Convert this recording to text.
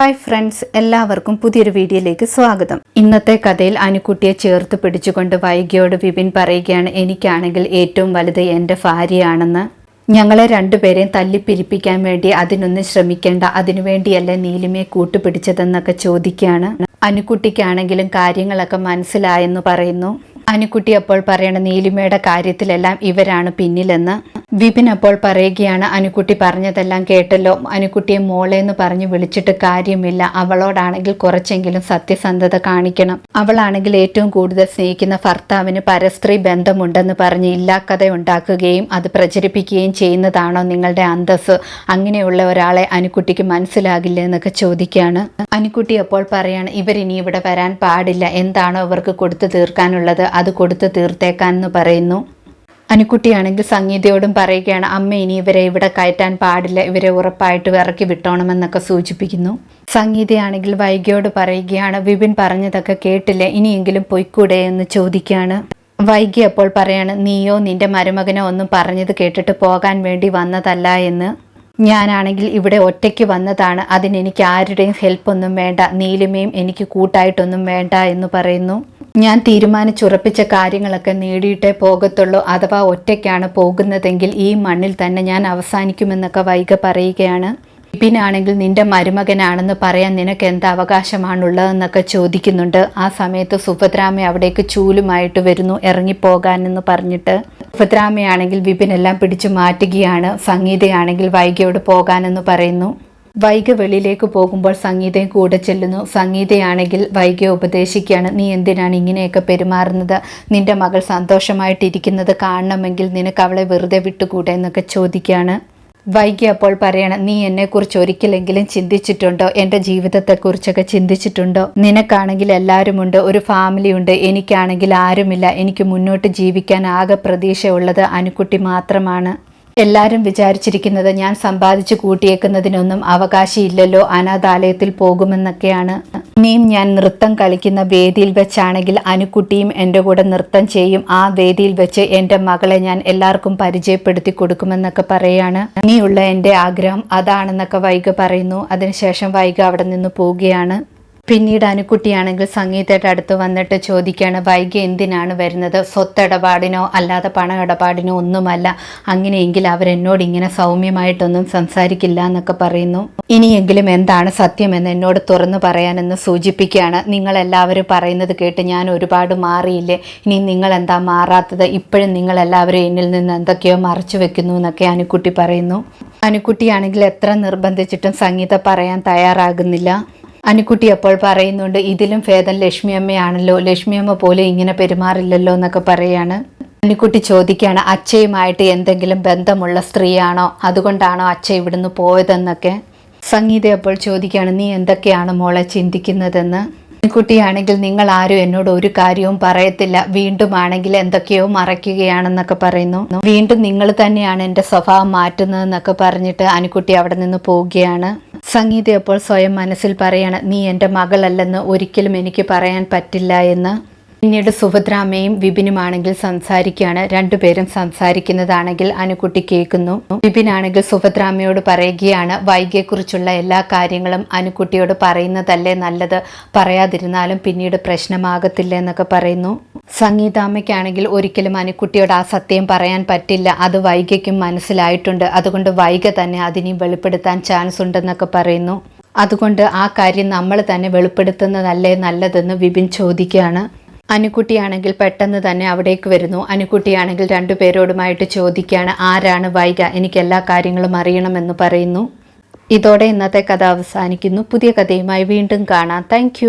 Hi friends എല്ലാവർക്കും പുതിയൊരു വീഡിയോയിലേക്ക് സ്വാഗതം. ഇന്നത്തെ കഥയിൽ അനുക്കുട്ടിയെ ചേർത്ത് പിടിച്ചുകൊണ്ട് വൈകിയോട് വിപിൻ പറയുകയാണ് എനിക്കാണെങ്കിൽ ഏറ്റവും വലുത് എന്റെ ഭാര്യയാണെന്ന്. ഞങ്ങളെ രണ്ടുപേരെയും തല്ലിപ്പിരിപ്പിക്കാൻ വേണ്ടി അതിനൊന്നും ശ്രമിക്കേണ്ട അതിനുവേണ്ടിയല്ല നീലിമയെ കൂട്ടുപിടിച്ചതെന്നൊക്കെ ചോദിക്കുകയാണ്. അനുക്കുട്ടിക്കാണെങ്കിലും കാര്യങ്ങളൊക്കെ മനസ്സിലായെന്ന് പറയുന്നു. അനുക്കുട്ടി അപ്പോൾ പറയണ നീലിമയുടെ കാര്യത്തിലെല്ലാം ഇവരാണ് പിന്നിലെന്ന്. വിപിൻ അപ്പോൾ പറയുകയാണ് അനുക്കുട്ടി പറഞ്ഞതെല്ലാം കേട്ടല്ലോ. അനുക്കുട്ടിയെ മോളെ എന്ന് പറഞ്ഞ് വിളിച്ചിട്ട് കാര്യമില്ല. അവളോടാണെങ്കിൽ കുറച്ചെങ്കിലും സത്യസന്ധത കാണിക്കണം. അവളാണെങ്കിൽ ഏറ്റവും കൂടുതൽ സ്നേഹിക്കുന്ന ഭർത്താവിന് പരസ്ത്രീ ബന്ധമുണ്ടെന്ന് പറഞ്ഞ് ഇല്ലാക്കഥ ഉണ്ടാക്കുകയും അത് പ്രചരിപ്പിക്കുകയും ചെയ്യുന്നതാണോ നിങ്ങളുടെ അന്തസ് അങ്ങനെയുള്ള ഒരാളെ അനുക്കുട്ടിക്ക് മനസ്സിലാകില്ല എന്നൊക്കെ ചോദിക്കുകയാണ്. അനുക്കുട്ടി അപ്പോൾ പറയാണ് ഇവരിനി ഇവിടെ വരാൻ പാടില്ല. എന്താണോ അവർക്ക് കൊടുത്തു തീർക്കാനുള്ളത്? അത് കൊടുത്തു തീർത്തേക്കാൻ എന്ന് പറയുന്നു. അനുക്കുട്ടിയാണെങ്കിൽ സംഗീതയോടും പറയുകയാണ് അമ്മ ഇനി ഇവരെ ഇവിടെ കയറ്റാൻ പാടില്ല ഇവരെ ഉറപ്പായിട്ട് ഇറക്കി വിട്ടോണമെന്നൊക്കെ സൂചിപ്പിക്കുന്നു. സംഗീതയാണെങ്കിൽ വൈകിയോട് പറയുകയാണ് വിപിൻ പറഞ്ഞതൊക്കെ കേട്ടില്ല ഇനിയെങ്കിലും പൊയ്ക്കൂടെ എന്ന് ചോദിക്കുകയാണ്. വൈകി അപ്പോൾ പറയാണ് നീയോ നിന്റെ മരുമകനോ ഒന്നും പറഞ്ഞത് കേട്ടിട്ട് പോകാൻ വേണ്ടി വന്നതല്ല എന്ന്. ഞാനാണെങ്കിൽ ഇവിടെ ഒറ്റയ്ക്ക് വന്നതാണ് അതിനെനിക്ക് ആരുടെയും ഹെൽപ്പൊന്നും വേണ്ട നീലിമയും എനിക്ക് കൂട്ടായിട്ടൊന്നും വേണ്ട എന്ന് പറയുന്നു. ഞാൻ തീരുമാനിച്ചുറപ്പിച്ച കാര്യങ്ങളൊക്കെ നേടിയിട്ടേ പോകത്തുള്ളൂ അഥവാ ഒറ്റയ്ക്കാണ് പോകുന്നതെങ്കിൽ ഈ മണ്ണിൽ തന്നെ ഞാൻ അവസാനിക്കുമെന്നൊക്കെ വൈക പറയുകയാണ്. വിപിനാണെങ്കിൽ നിന്റെ മരുമകനാണെന്ന് പറയാൻ നിനക്ക് എന്ത് അവകാശമാണുള്ളതെന്നൊക്കെ ചോദിക്കുന്നുണ്ട്. ആ സമയത്ത് സുഭദ്രാമ അവിടേക്ക് ചൂലുമായിട്ട് വരുന്നു ഇറങ്ങിപ്പോകാൻ എന്ന് പറഞ്ഞിട്ട്. സുഭദ്രാമയാണെങ്കിൽ ബിപിനെല്ലാം പിടിച്ചു മാറ്റുകയാണ് സംഗീതയാണെങ്കിൽ വൈകിയോട് പോകാനെന്ന് പറയുന്നു. വൈഗ വെളിയിലേക്ക് പോകുമ്പോൾ സംഗീതയും കൂടെ ചെല്ലുന്നു. സംഗീതയാണെങ്കിൽ വൈകിയെ ഉപദേശിക്കുകയാണ്. നീ എന്തിനാണ് ഇങ്ങനെയൊക്കെ പെരുമാറുന്നത്? നിന്റെ മകൾ സന്തോഷമായിട്ടിരിക്കുന്നത് കാണണമെങ്കിൽ നിനക്ക് അവളെ വെറുതെ വിട്ടുകൂടെ? എന്നൊക്കെ ചോദിക്കുകയാണ്. വൈകി അപ്പോൾ പറയണം നീ എന്നെക്കുറിച്ച് ഒരിക്കലെങ്കിലും ചിന്തിച്ചിട്ടുണ്ടോ? എന്റെ ജീവിതത്തെക്കുറിച്ചൊക്കെ ചിന്തിച്ചിട്ടുണ്ടോ? നിനക്കാണെങ്കിൽ എല്ലാവരുമുണ്ട് ഒരു ഫാമിലി ഉണ്ട്. എനിക്കാണെങ്കിൽ ആരുമില്ല. എനിക്ക് മുന്നോട്ട് ജീവിക്കാൻ ആകെ പ്രതീക്ഷയുള്ളത് അനുക്കുട്ടി മാത്രമാണ്. എല്ലാവരും വിചാരിച്ചിരിക്കുന്നത് ഞാൻ സമ്പാദിച്ചു കൂട്ടിയേക്കുന്നതിനൊന്നും അവകാശിയില്ലല്ലോ അനാഥാലയത്തിൽ പോകുമെന്നൊക്കെയാണ്. ഇനിയും ഞാൻ നൃത്തം കളിക്കുന്ന വേദിയിൽ വെച്ചാണെങ്കിൽ അനുക്കുട്ടിയും എന്റെ കൂടെ നൃത്തം ചെയ്യും. ആ വേദിയിൽ വെച്ച് എന്റെ മകളെ ഞാൻ എല്ലാവർക്കും പരിചയപ്പെടുത്തി കൊടുക്കുമെന്നൊക്കെ പറയാണ്. ഇനിയുള്ള എന്റെ ആഗ്രഹം അതാണെന്നൊക്കെ വൈഗ പറയുന്നു. അതിനുശേഷം വൈഗ അവിടെ നിന്ന് പോവുകയാണ്. പിന്നീട് അനുക്കുട്ടിയാണെങ്കിൽ സംഗീതയുടെ അടുത്ത് വന്നിട്ട് ചോദിക്കുകയാണ് വൈകി എന്തിനാണ് വരുന്നത്? സ്വത്തിടപാടിനോ അല്ലാതെ പണ ഇടപാടിനോ ഒന്നുമല്ല. അങ്ങനെയെങ്കിൽ അവരെന്നോട് ഇങ്ങനെ സൗമ്യമായിട്ടൊന്നും സംസാരിക്കില്ല എന്നൊക്കെ പറയുന്നു. ഇനിയെങ്കിലും എന്താണ് സത്യമെന്ന് എന്നോട് തുറന്നു പറയാനെന്ന് സൂചിപ്പിക്കുകയാണ്. നിങ്ങളെല്ലാവരും പറയുന്നത് കേട്ട് ഞാൻ ഒരുപാട് മാറിയില്ലേ? ഇനി നിങ്ങൾ എന്താ മാറാത്തത്? ഇപ്പോഴും നിങ്ങളെല്ലാവരും എന്നിൽ നിന്ന് എന്തൊക്കെയോ മറച്ചു വെക്കുന്നു എന്നൊക്കെ അനുക്കുട്ടി പറയുന്നു. അനുക്കുട്ടിയാണെങ്കിൽ എത്ര നിർബന്ധിച്ചിട്ടും സംഗീത പറയാൻ തയ്യാറാകുന്നില്ല. അനുക്കുട്ടി അപ്പോൾ പറയുന്നുണ്ട് ഇതിലും ഭേദം ലക്ഷ്മി അമ്മ പോലെ ഇങ്ങനെ പെരുമാറില്ലല്ലോ എന്നൊക്കെ പറയാണ്. അനുക്കുട്ടി ചോദിക്കുകയാണ് അച്ഛയുമായിട്ട് എന്തെങ്കിലും ബന്ധമുള്ള സ്ത്രീയാണോ? അതുകൊണ്ടാണോ അച്ഛ ഇവിടുന്ന് പോയതെന്നൊക്കെ? സംഗീത അപ്പോൾ ചോദിക്കുകയാണ് നീ എന്തൊക്കെയാണ് മോളെ ചിന്തിക്കുന്നതെന്ന്? കുട്ടിയാണെങ്കിൽ നിങ്ങൾ ആരും എന്നോട് ഒരു കാര്യവും പറയത്തില്ല. വീണ്ടും ആണെങ്കിൽ എന്തൊക്കെയോ മറയ്ക്കുകയാണെന്നൊക്കെ പറയുന്നു. വീണ്ടും നിങ്ങൾ തന്നെയാണ് എന്റെ സ്വഭാവം മാറ്റുന്നതെന്നൊക്കെ പറഞ്ഞിട്ട് അനുക്കുട്ടി അവിടെ നിന്ന് പോവുകയാണ്. സംഗീത അപ്പോൾ സ്വയം മനസ്സിൽ പറയാണ് നീ എന്റെ മകളല്ലെന്ന് ഒരിക്കലും എനിക്ക് പറയാൻ പറ്റില്ല എന്ന്. പിന്നീട് സുഭദ്രാമയും വിപിനുമാണെങ്കിൽ സംസാരിക്കുകയാണ്. രണ്ടുപേരും സംസാരിക്കുന്നതാണെങ്കിൽ അനുകുട്ടി കേൾക്കുന്നു. വിപിനാണെങ്കിൽ സുഭദ്രാമയോട് പറയുകയാണ് വൈകിയെക്കുറിച്ചുള്ള എല്ലാ കാര്യങ്ങളും അനുകുട്ടിയോട് പറയുന്നതല്ലേ നല്ലത്? പറയാതിരുന്നാലും പിന്നീട് പ്രശ്നമാകത്തില്ല എന്നൊക്കെ പറയുന്നു. സംഗീതാമ്മയ്ക്കാണെങ്കിൽ ഒരിക്കലും അനുക്കുട്ടിയോട് ആ സത്യം പറയാൻ പറ്റില്ല. അത് വൈകയ്ക്കും മനസ്സിലായിട്ടുണ്ട്. അതുകൊണ്ട് വൈക തന്നെ അതിനെ വെളിപ്പെടുത്താൻ ചാൻസ് ഉണ്ടെന്നൊക്കെ പറയുന്നു. അതുകൊണ്ട് ആ കാര്യം നമ്മൾ തന്നെ വെളിപ്പെടുത്തുന്നതല്ലേ നല്ലതെന്ന് വിപിൻ ചോദിക്കുകയാണ്. അനുക്കുട്ടിയാണെങ്കിൽ പെട്ടെന്ന് തന്നെ അവിടേക്ക് വരുന്നു. അനുകുട്ടിയാണെങ്കിൽ രണ്ടു പേരോടുമായിട്ട് ചോദിക്കുകയാണ് ആരാണ് വൈഗ? എനിക്ക് എല്ലാ കാര്യങ്ങളും അറിയണമെന്ന് പറയുന്നു. ഇതോടെ ഇന്നത്തെ കഥ അവസാനിക്കുന്നു. പുതിയ കഥയുമായി വീണ്ടും കാണാം. താങ്ക്